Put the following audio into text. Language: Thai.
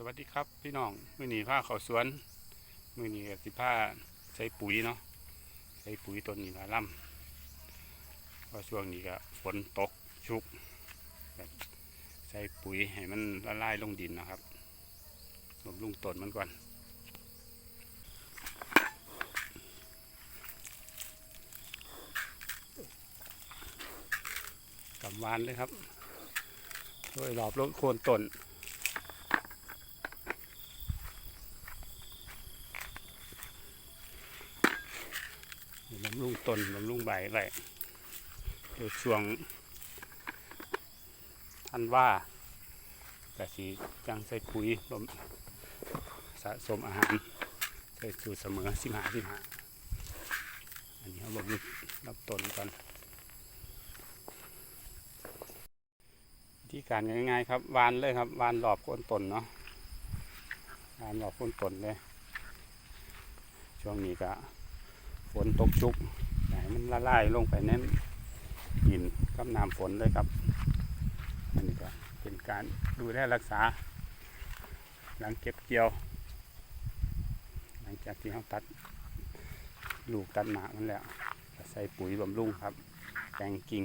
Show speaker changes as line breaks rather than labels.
สวัสดีครับพี่น้องมือหนีผ้าเขาสวน มือหนีสิผ้าใส่ปุ๋ยเนาะใส่ปุ๋ยต้นนี้ละล่ำเพราะช่วงนี้ก็ฝนตกชุกใส่ปุ๋ยให้มันละลายลงดินนะครับบำรุงต้นมันก่อนกำวานเลยครับโดยรอบรถโคนต้น บำรุงต้นบำรุงใบไว้เดี๋ยวช่วงท่านว่าแต่สีจังใส่ปุ๋ยบำสะสมอาหารใส่สูตรเสมอสิบหาสิบหาอันนี้เขาบำรุงรับต้นก่อนวิธีการง่ายๆครับวานเลยครับวานหลอบโคนต้นเนาะวานหลอบโคนต้นเลยช่วงนี้ก็ ฝนตกชุกไหนมันละลายลงไปในหินกับน้ำฝนเลยครับอันนี้ก็เป็นการดูแลรักษา หลังเก็บเกี่ยว หลังจากที่เขาตัดลูกตัดหมากมันแล้วใส่ปุ๋ยบำรุงครับ แตงกิ่ง